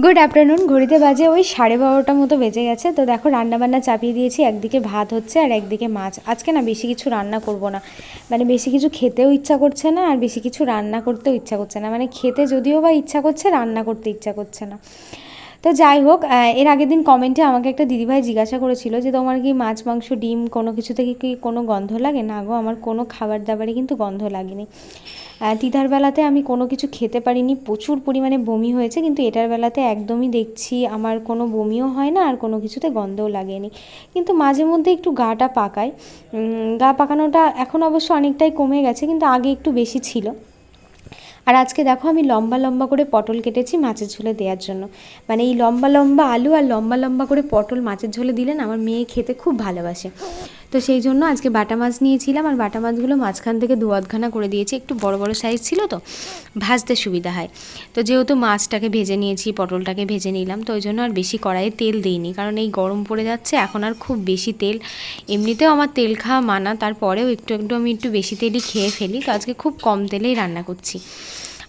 Good afternoon ঘড়িতে বাজে ওই সাড়ে বারোটা মতো বেজে গেছে। তো দেখো, রান্নাবান্না চাপিয়ে দিয়েছি, একদিকে ভাত হচ্ছে আর একদিকে মাছ। আজকে না বেশি কিছু রান্না করব না। মানে বেশি কিছু খেতেও ইচ্ছা করছে না আর বেশি কিছু রান্না করতেও ইচ্ছা করছে না। মানে খেতে যদিও বা ইচ্ছা করছে, রান্না করতে ইচ্ছা করছে না। তো যাই হোক এর আগের দিন কমেন্টে আমাকে একটা দিদিভাই জিজ্ঞাসা করেছিল যে, তোমার কি মাছ, মাংস, ডিম কোনো কিছু থেকে কি কোনো গন্ধ লাগে? না গো, আমার কোনো খাবার দাবারে কিন্তু গন্ধ লাগেনি। তিতার বেলাতে আমি কোনো কিছু খেতে পারিনি, প্রচুর পরিমাণে বমি হয়েছে, কিন্তু এটার বেলাতে একদমই দেখছি আমার কোনো বমিও হয় না, আর কোনো কিছুতে গন্ধও লাগেনি। কিন্তু মাঝে মধ্যে একটু গাটা পাকায় গা পাকানোটা এখন অবশ্য অনেকটাই কমে গেছে, কিন্তু আগে একটু বেশি ছিল। আর আজকে দেখো আমি লম্বা লম্বা করে পটল কেটেছি মাছের ঝোলে দেওয়ার জন্য। মানে এই লম্বা লম্বা আলু আর লম্বা লম্বা করে পটল মাছের ঝোলে দিলেন আমার মেয়ে খেতে খুব ভালোবাসে। তো সেই জন্য আজকে বাটা মাছ নিয়েছিলাম আর বাটা মাছগুলো মাঝখান থেকে দু আধখানা করে দিয়েছি। একটু বড় বড় সাইজ ছিল তো, ভাজতে সুবিধা হয়। তো যেহেতু মাছটাকে ভেজে নিয়েছি, পটলটাকে ভেজে নিলাম, তো ওই জন্য আর বেশি কড়াইয়ে তেল দিইনি। কারণ এই গরম পড়ে যাচ্ছে, এখন আর খুব বেশি তেল। এমনিতেও আমার তেল খাওয়া মানা, তারপরেও একটু একটু আমি একটু বেশি তেলই খেয়ে ফেলি। তো আজকে খুব কম তেলেই রান্না করছি।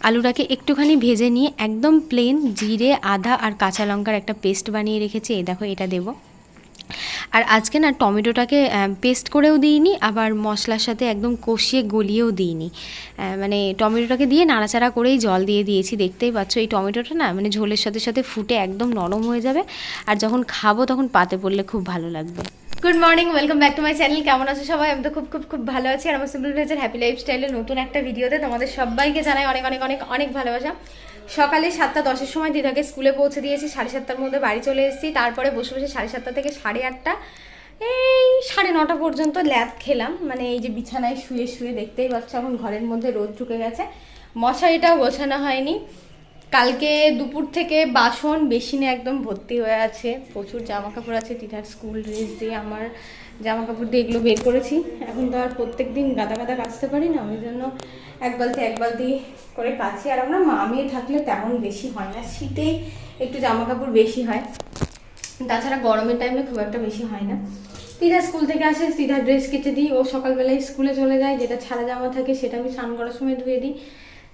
আলুটাকে একটুখানি ভেজে নিয়ে একদম প্লেন জিরে, আদা আর কাঁচা লঙ্কার একটা পেস্ট বানিয়ে রেখেছি। এই দেখো, এটা দেবো। আর আজকে না টমেটোটাকে পেস্ট করেও দিইনি, আবার মশলার সাথে একদম কষিয়ে গলিয়েও দিইনি। মানে টমেটোটাকে দিয়ে নাড়াচাড়া করেই জল দিয়ে দিয়েছি, দেখতেই পাচ্ছ। এই টমেটোটা না মানে ঝোলের সাথে সাথে ফুটে একদম নরম হয়ে যাবে। আর যখন খাব তখন পাতে পড়লে খুব ভালো লাগবে। Good morning welcome back to my channel কেমন আছো সবাই? আমি তো খুব খুব খুব ভালো আছি। আর আমার সিম্পল ভেজের হ্যাপি লাইফস্টাইলের নতুন একটা ভিডিওতে তোমাদের সবাইকে জানাই অনেক অনেক অনেক অনেক ভালোবাসা। সকালে সাতটা দশের সময় দিদাকে স্কুলে পৌঁছে দিয়েছি, সাড়ে সাতটার মধ্যে বাড়ি চলে এসেছি। তারপরে বসে বসে সাড়ে সাতটা থেকে সাড়ে আটটা, এই সাড়ে নটা পর্যন্ত ল্যাব খেলাম। মানে এই যে বিছানায় শুয়ে শুয়ে দেখতেই পাচ্ছ, এখন ঘরের মধ্যে রোদ ঢুকে গেছে। মশারিটাও গোছানো হয়নি। কালকে দুপুর থেকে বাসন, বেসিনে একদম ভর্তি হয়ে আছে। প্রচুর জামা কাপড় আছে টিটার স্কুল ড্রেস দিয়ে আমার জামা কাপড় দিয়ে এগুলো বের করেছি। এখন তো আর প্রত্যেক দিন গাদা গাদা কাচতে পারি না, ওই জন্য এক বালতি এক বালতি করে কাছি আর আমরা মা মেয়ে থাকলে তেমন বেশি হয় না, শীতেই একটু জামা কাপড় বেশি হয়। তাছাড়া গরমের টাইমে খুব একটা বেশি হয় না। তিরা স্কুল থেকে আসে তিরা ড্রেস কেটে দিই। ও সকালবেলায় স্কুলে চলে যায়, যেটা ছাড়া জামা থাকে সেটা আমি স্নান করার সময় ধুয়ে দিই।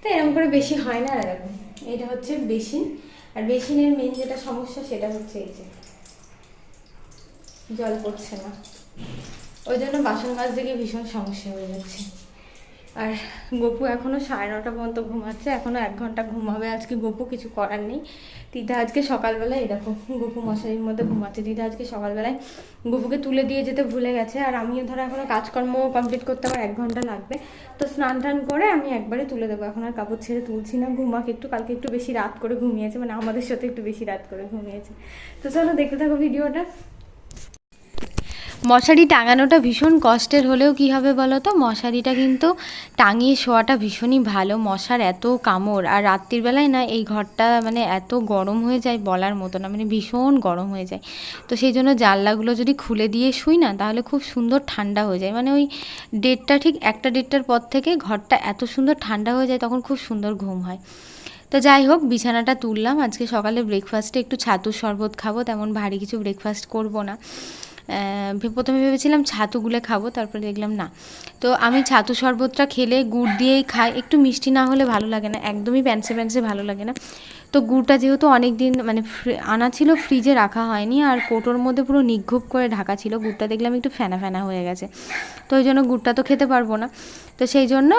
তো এরকম করে বেশি হয় না আর এরকম। এটা হচ্ছে বেসিন। আর বেসিনের মেন যেটা সমস্যা সেটা হচ্ছে এই যে জল পড়ছে না। ওই জন্য বাসন মাছ দিকে ভীষণ সমস্যা হয়ে যাচ্ছে। আর গপু এখনও সাড়ে নটা পর্যন্ত ঘুমাচ্ছে, এখনও এক ঘণ্টা ঘুমাবে আজকে গপু কিছু করার নেই। দিদা আজকে সকালবেলায় দেখো, গপু মশারির মধ্যে ঘুমাচ্ছে। দিদা আজকে সকালবেলায় গপুকে তুলে দিয়ে যেতে ভুলে গেছে। আর আমিও ধরো এখনও কাজকর্ম কমপ্লিট করতে আমার এক ঘণ্টা লাগবে। তো স্নান টান করে আমি একবারে তুলে দেবো। এখন আর কাপড় ছেড়ে তুলছি না। ঘুমাকে একটু, কালকে একটু বেশি রাত করে ঘুমিয়েছে। মানে আমাদের সাথে একটু বেশি রাত করে ঘুমিয়েছে। তো চলো দেখতে থাকো ভিডিওটা। মশারি টাঙানোটা ভীষণ কষ্টের হলেও কি হবে বলো তো মশারিটা কিন্তু টাঙিয়ে শোয়াটা ভীষণই ভালো। মশার এত কামড় আর রাত্রির বেলায় না এই ঘরটা মানে এত গরম হয়ে যায় বলার মতো না মানে ভীষণ গরম হয়ে যায়। তো সেই জন্য জানলাগুলো যদি খুলে দিয়ে শুই না, তাহলে খুব সুন্দর ঠান্ডা হয়ে যায়। মানে ওই ডেটটা ঠিক একটা ডেটটার পর থেকে ঘরটা এত সুন্দর ঠান্ডা হয়ে যায়, তখন খুব সুন্দর ঘুম হয়। তো যাই হোক, বিছানাটা তুললাম। আজকে সকালে ব্রেকফাস্টে একটু ছাতুর শরবত খাব, তেমন ভারী কিছু ব্রেকফাস্ট করব না। প্রথমে ভেবেছিলাম ছাতু গুলে খাব, তারপরে দেখলাম না। তো আমি ছাতু শরবতটা খেলে গুড় দিয়েই খাই। একটু মিষ্টি না হলে ভালো লাগে না, একদমই প্যান্সে প্যান্সে ভালো লাগে না। তো গুড়টা যেহেতু অনেক দিন মানে আনা ছিল, ফ্রিজে রাখা হয়নি, আর কোটোর মধ্যে পুরো নিঘুপ করে ঢাকা ছিল, গুড়টা দেখলাম একটু ফেনা ফেনা হয়ে গেছে। তো ওই জন্য গুড়টা তো খেতে পারব না। তো সেই জন্য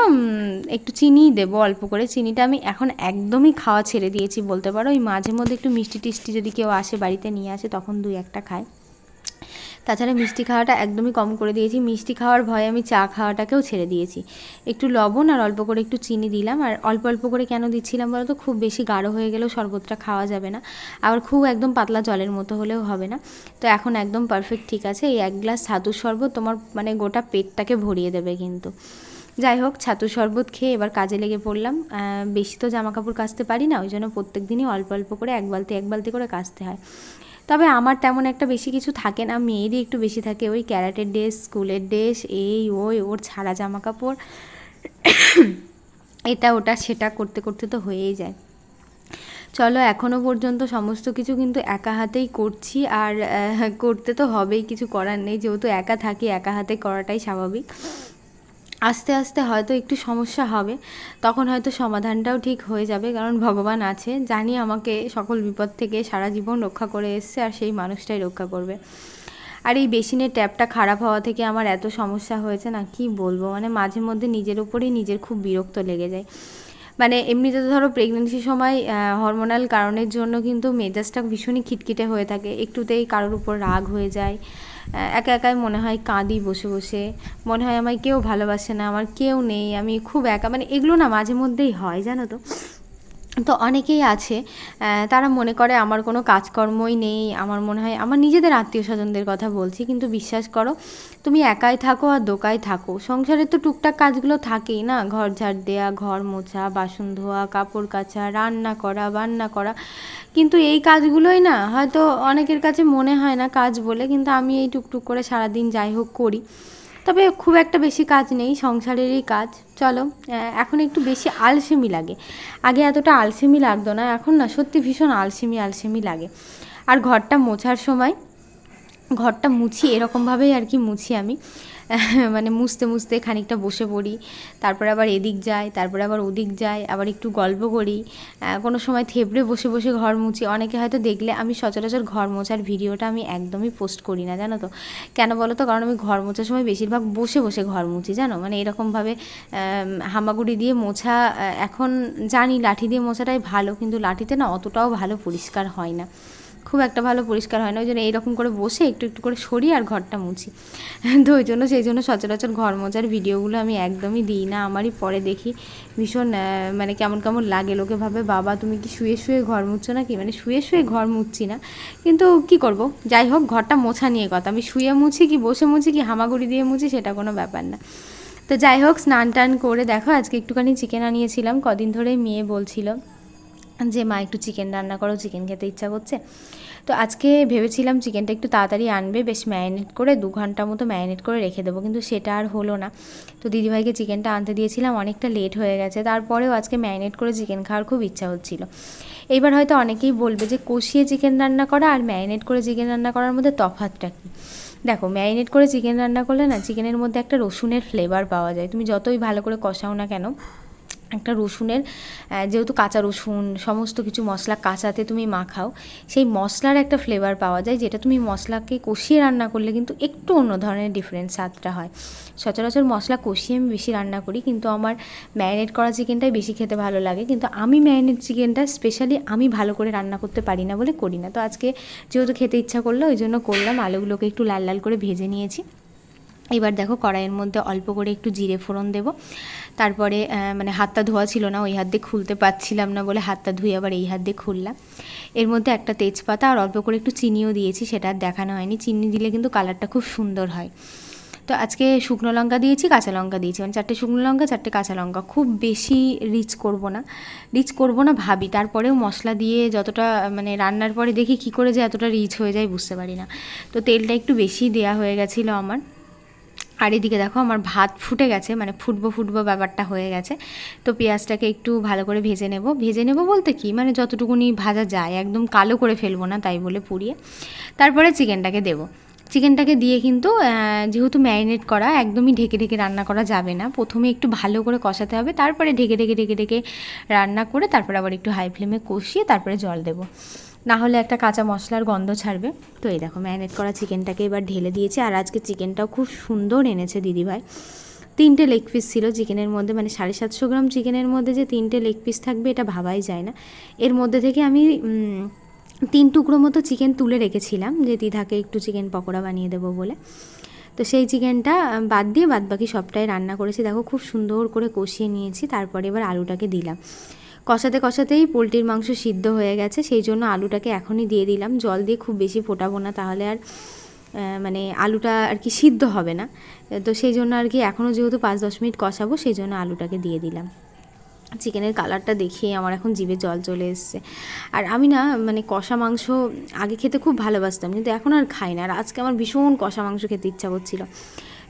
একটু চিনিই দেবো, অল্প করে। চিনিটা আমি এখন একদমই খাওয়া ছেড়ে দিয়েছি বলতে পারো। ওই মাঝে মধ্যে একটু মিষ্টি টিষ্টি যদি কেউ আসে, বাড়িতে নিয়ে আসে, তখন দুই একটা খায়। তাছাড়া মিষ্টি খাওয়াটা একদমই কম করে দিয়েছি। মিষ্টি খাওয়ার ভয়ে আমি চা খাওয়াটাকেও ছেড়ে দিয়েছি। একটু লবণ আর অল্প করে একটু চিনি দিলাম। আর অল্প অল্প করে কেন দিচ্ছিলাম বলো তো? খুব বেশি গাঢ় হয়ে গেলেও শরবতটা খাওয়া যাবে না। আবার খুব একদম পাতলা জলের মতো হলেও হবে না। তো এখন একদম পারফেক্ট ঠিক আছে। এই এক গ্লাস ছাতুর শরবত তোমার মানে গোটা পেটটাকে ভরিয়ে দেবে কিন্তু। যাই হোক ছাতু শরবত খেয়ে এবার কাজে লেগে পড়লাম। বেশি তো জামা কাপড় কাচতে পারি না। ওই জন্য প্রত্যেক দিনই অল্প অল্প করে এক বালতি এক বালতি করে কাচতে হয়। তবে আমার তেমন একটা বেশি কিছু থাকে না মেয়েরই একটু বেশি থাকে। ওই ক্যারাটের ড্রেস, স্কুলের ড্রেস, এই, ওই, ওর ছাড়া জামা কাপড় এটা, ওটা, সেটা করতে করতে তো হয়েই যায়। চলো এখনও পর্যন্ত সমস্ত কিছু কিন্তু একা হাতেই করছি আর করতে তো হবেই, কিছু করার নেই। যেহেতু একা থাকি, একা হাতে করাটাই স্বাভাবিক। আস্তে আস্তে হয়তো একটু সমস্যা হবে, তখন হয়তো সমাধানটাও ঠিক হয়ে যাবে, কারণ ভগবান আছে, জানি আমাকে সকল বিপদ থেকে সারা জীবন রক্ষা করে এসছে আর সেই মানুষটাই রক্ষা করবে। আর এই বেসিনের ট্যাপটা খারাপ হওয়া থেকে আমার এত সমস্যা হয়েছে না, কি বলব? মানে মাঝে মধ্যে নিজের উপরেই নিজের খুব বিরক্ত লেগে যায়। মানে এমনিতে তো ধরো প্রেগনেন্সির সময় হরমোনাল কারণের জন্য কিন্তু মেজাজটা ভীষণই খিটখিটে হয়ে থাকে। একটুতেই কারোর উপর রাগ হয়ে যায়। একা একাই মনে হয় কাঁদি বসে বসে। মনে হয় আমায় কেউ ভালোবাসে না, আমার কেউ নেই, আমি খুব একা। মানে এগুলো না মাঝে মধ্যেই হয়, জানো তো? তো অনেকেই আছে তারা মনে করে আমার কোনো কাজকর্মই নেই, আমার মনে হয়, আমার নিজেদের আত্মীয় স্বজনদের কথা বলছি, কিন্তু বিশ্বাস করো, তুমি একাই থাকো আর দোকায় থাকো। সংসারে তো টুকটাক কাজগুলো থাকেই না, ঘর ঝাড় দেওয়া ঘর মোছা, বাসন ধোয়া, কাপড় কাচা, রান্না করা, বান্না করা। কিন্তু এই কাজগুলোই না, হয়তো অনেকের কাছে মনে হয় না কাজ বলে, কিন্তু আমি এই টুকটুক করে সারাদিন যাই হোক করি। তবে খুব একটা বেশি কাজ নেই, সংসারেরই কাজ। চলো এখন একটু বেশি আলসেমি লাগে। আগে এতটা আলসেমি লাগতো না, এখন না সত্যি ভীষণ আলসেমি আলসেমি লাগে। আর ঘরটা মোছার সময়, ঘরটা মুছি, এরকমভাবেই আর কি মুছি আমি। মানে মুছতে মুছতে খানিকটা বসে পড়ি, তারপরে আবার এদিক যাই, তারপরে আবার ওদিক যাই, আবার একটু গল্প করি কোনো সময় থেবড়ে বসে বসে ঘর মুছি। অনেকে হয়তো দেখলে আমি সচরাচর ঘর মোছার ভিডিওটা আমি একদমই পোস্ট করি না, জানো তো? কেন বলো তো? কারণ আমি ঘর মোছার সময় বেশিরভাগ বসে বসে ঘর মুছি, জানো? মানে এরকমভাবে হামাগুড়ি দিয়ে মোছা এখন জানি লাঠি দিয়ে মোছাটাই ভালো, কিন্তু লাঠিতে না অতটাও ভালো পরিষ্কার হয় না। খুব একটা ভালো পরিষ্কার হয় না, ওই জন্য এইরকম করে বসে একটু একটু করে সরি আর ঘরটা মুছি। তো ওই জন্য সেই জন্য সচরাচর ঘর মোজার ভিডিওগুলো আমি একদমই দিই না, আমারই পরে দেখি। ভীষণ মানে কেমন কেমন লাগে, লোকে ভাবে, বাবা, তুমি কি শুয়ে শুয়ে ঘর মুছছো নাকি? মানে শুয়ে শুয়ে ঘর মুছছি না। কিন্তু কি করব? যাই হোক, ঘরটা মোছা নিয়ে কথা। আমি শুয়ে মুছি কি, বসে মুছি কি, হামাগুড়ি দিয়ে মুছি, সেটা কোনো ব্যাপার না। তো যাই হোক, স্নান টান করে দেখো, আজকে একটুখানি চিকেন আনিয়েছিলাম, কদিন ধরে মেয়ে বলছিল। যে, মা, একটু চিকেন রান্না করো, চিকেন খেতে ইচ্ছা করছে। তো আজকে ভেবেছিলাম চিকেনটা একটু তাড়াতাড়ি আনবে, বেশ ম্যারিনেট করে দু ঘণ্টা মতো ম্যারিনেট করে রেখে দেবো, কিন্তু সেটা আর হলো না। তো দিদিভাইকে চিকেনটা আনতে দিয়েছিলাম, অনেকটা লেট হয়ে গেছে, তারপরেও আজকে ম্যারিনেট করে চিকেন খাওয়ার খুব ইচ্ছা হচ্ছিল। এইবার হয়তো অনেকেই বলবে যে, কষিয়ে চিকেন রান্না করা আর ম্যারিনেট করে চিকেন রান্না করার মধ্যে তফাতটা কী? দেখো, ম্যারিনেট করে চিকেন রান্না করলে না, চিকেনের মধ্যে একটা রসুনের ফ্লেভার পাওয়া যায়। তুমি যতই ভালো করে কষাও না কেন একটা রসুনের যেহেতু কাঁচা রসুন, সমস্ত কিছু মশলা কাঁচাতে তুমি মাখাও, সেই মশলার একটা ফ্লেভার পাওয়া যায়, যেটা তুমি মশলাকে কষিয়ে রান্না করলে কিন্তু একটু অন্য ধরনের ডিফারেন্স স্বাদটা হয়। সচরাচর মশলা কষিয়ে আমি বেশি রান্না করি, কিন্তু আমার ম্যারিনেট করা চিকেনটাই বেশি খেতে ভালো লাগে, কিন্তু আমি ম্যারিনেট চিকেনটা স্পেশালি আমি ভালো করে রান্না করতে পারি না বলে করি না। তো আজকে যেহেতু খেতে ইচ্ছা করল, ওই জন্য করলাম, আলুগুলোকে একটু লাল লাল করে ভেজে নিয়েছি। এবার দেখো কড়াইয়ের মধ্যে অল্প করে একটু জিরে ফোড়ন দেব। তারপরে মানে হাতটা ধোয়া ছিল না, ওই হাত দিয়ে খুলতে পারছিলাম না বলে হাতটা ধুয়ে আবার এই হাত দিয়ে খুললাম। এর মধ্যে একটা তেজপাতা আর অল্প করে একটু চিনিও দিয়েছি, সেটা আর দেখানো হয়নি। চিনি দিলে কিন্তু কালারটা খুব সুন্দর হয়। তো আজকে শুকনো লঙ্কা দিয়েছি, কাঁচা লঙ্কা দিয়েছি। মানে চারটে শুকনো লঙ্কা, চারটে কাঁচা লঙ্কা। খুব বেশি রিচ করব না। রিচ করব না ভাবি, তারপরেও মশলা দিয়ে যতটা মানে রান্নার পরে দেখি কি করে যে এতটা রিচ হয়ে যায় বুঝতে পারি না। তো তেলটা একটু বেশি দেয়া হয়ে গেছিল আমার। আর এদিকে দেখো আমার ভাত ফুটে গেছে মানে ফুটবো ফুটবো ব্যাপারটা হয়ে গেছে। তো পেঁয়াজটাকে একটু ভালো করে ভেজে নেব। ভেজে নেব বলতে কি? মানে যতটুকুনি ভাজা যায়, একদম কালো করে ফেলব না তাই বলে পুড়িয়ে। তারপরে চিকেনটাকে দেবো। চিকেনটাকে দিয়ে কিন্তু যেহেতু ম্যারিনেট করা, একদমই ঢেকে ঢেকে রান্না করা যাবে না। প্রথমে একটু ভালো করে কষাতে হবে, তারপরে ঢেকে ঢেকে ঢেকে ঢেকে রান্না করে তারপরে আবার একটু হাই ফ্লেমে কষিয়ে তারপরে জল দেবো। না হলে একটা কাঁচা মশলার গন্ধ ছাড়বে। তো এই দেখো, ম্যারিনেট করা চিকেনটাকে এবার ঢেলে দিয়েছি। আর আজকে চিকেনটাও খুব সুন্দর এনেছে দিদিভাই তিনটে লেগ পিস ছিল চিকেনের মধ্যে মানে সাড়ে সাতশো গ্রাম চিকেনের মধ্যে যে তিনটে লেগ পিস থাকবে, এটা ভাবাই যায় না। এর মধ্যে থেকে আমি তিন টুকরো মতো চিকেন তুলে রেখেছিলাম, যে দিদাকে একটু চিকেন পকোড়া বানিয়ে দেবো বলে। তো সেই চিকেনটা বাদ দিয়ে বাদ বাকি সবটাই রান্না করেছি। দেখো, খুব সুন্দর করে কষিয়ে নিয়েছি, তারপরে এবার আলুটাকে দিলাম। কষাতে কষাতেই পোলট্রির মাংস সিদ্ধ হয়ে গেছে, সেই জন্য আলুটাকে এখনই দিয়ে দিলাম। জল দিয়ে খুব বেশি ফোটাবো না, তাহলে আর মানে আলুটা আর কি সিদ্ধ হবে না। তো সেই জন্য আর কি এখনও যেহেতু পাঁচ দশ মিনিট কষাবো, সেই জন্য আলুটাকে দিয়ে দিলাম। চিকেনের কালারটা দেখিয়ে আমার এখন জিভে জল চলে এসছে। আর আমি না মানে কষা মাংস আগে খেতে খুব ভালোবাসতাম, কিন্তু এখন আর খাই না। আর আজকে আমার ভীষণ কষা মাংস খেতে ইচ্ছা করছিল।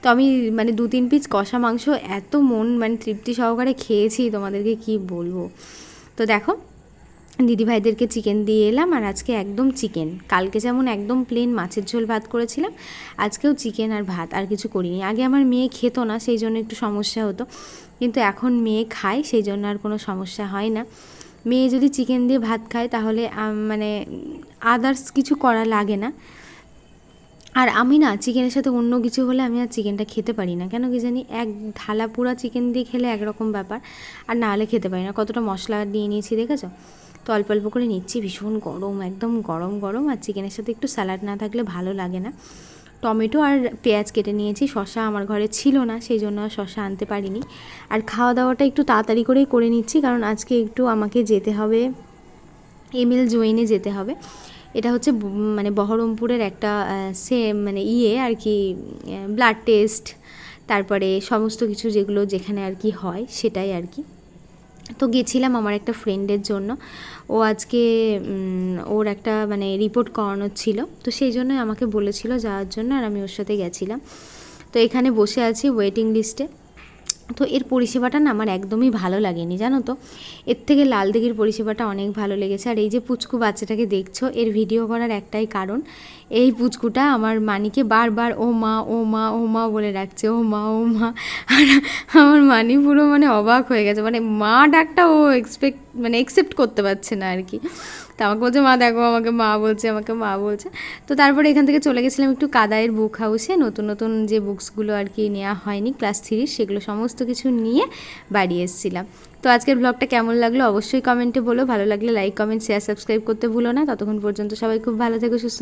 তো আমি মানে দু তিন পিস কষা মাংস এত মন মানে তৃপ্তি সহকারে খেয়েছি, তোমাদেরকে কি বলব? তো দেখো, দিদিভাইদেরকে চিকেন দিয়ে এলাম আর আজকে একদম চিকেন কালকে যেমন একদম প্লেন মাছের ঝোল ভাত করেছিলাম, আজকেও চিকেন আর ভাত, আর কিছু করিনি। আগে আমার মেয়ে খেত না, সেই জন্য একটু সমস্যা হতো। কিন্তু এখন মেয়ে খায়, সেই জন্য আর কোনো সমস্যা হয় না। মেয়ে যদি চিকেন দিয়ে ভাত খায়, তাহলে মানে আদার্স কিছু করা লাগে না। আর আমি না চিকেনের সাথে অন্য কিছু হলে আমি আর চিকেনটা খেতে পারি না। কেন কি জানি এক ঢালা পুরা চিকেন দিয়ে খেলে একরকম ব্যাপার। আর না হলে খেতে পারি না। কতটা মশলা দিয়ে নিয়েছি দেখেছ? তো অল্প অল্প করে নিচ্ছি। ভীষণ গরম, একদম গরম গরম। আর চিকেনের সাথে একটু স্যালাড না থাকলে ভালো লাগে না। টমেটো আর পেঁয়াজ কেটে নিয়েছি। শশা আমার ঘরে ছিল না, সেই জন্য শশা আনতে পারিনি। আর খাওয়া দাওয়াটা একটু তাড়াতাড়ি করেই করে নিচ্ছি। কারণ আজকে একটু আমাকে যেতে হবে এমএল জোয়েনে যেতে হবে। এটা হচ্ছে মানে বহরমপুরের একটা সে মানে ইয়ে আর কি ব্লাড টেস্ট তারপরে সমস্ত কিছু যেগুলো যেখানে আর কি হয় সেটাই আর কি। তো গেছিলাম আমার একটা ফ্রেন্ডের জন্য। ও আজকে ওর একটা মানে রিপোর্ট করানোর ছিল। তো সেই জন্যই আমাকে বলেছিল যাওয়ার জন্য আর আমি ওর সাথে গেছিলাম। তো এখানে বসে আছি ওয়েটিং লিস্টে তো এর পরিষেবাটা না আমার একদমই ভালো লাগেনি, জানো তো? এর থেকে লাল দিঘির পরিষেবাটা অনেক ভালো লেগেছে। আর এই যে পুচকু বাচ্চাটাকে দেখছ, এর ভিডিও করার একটাই কারণ এই পুচকুটা আমার মানিকে বারবার ও মা ও মা ও মা বলে ডাকছে, ও মা ও মা। আর আমার মানি পুরো মানে অবাক হয়ে গেছে। মানে মা ডাকটা ও এক্সপেক্ট মানে একসেপ্ট করতে পারছে না আর কি তো আমাকে বলছে, মা, দেখো, আমাকে মা বলছে, আমাকে মা বলছে। তো তারপরে এখান থেকে চলে গেছিলাম একটু কাদায়ের বুক হাউসে নতুন নতুন যে বুকসগুলো আর কি নেওয়া হয়নি ক্লাস থ্রির সেগুলো সমস্ত কিছু নিয়ে বাড়ি এসেছিলাম। তো আজকের ব্লগটা কেমন লাগল অবশ্যই কমেন্টে বলো। ভালো লাগলে লাইক কমেন্ট শেয়ার সাবস্ক্রাইব করতে ভুলো না। ততক্ষণ পর্যন্ত সবাই খুব ভালো থেকো, সুস্থ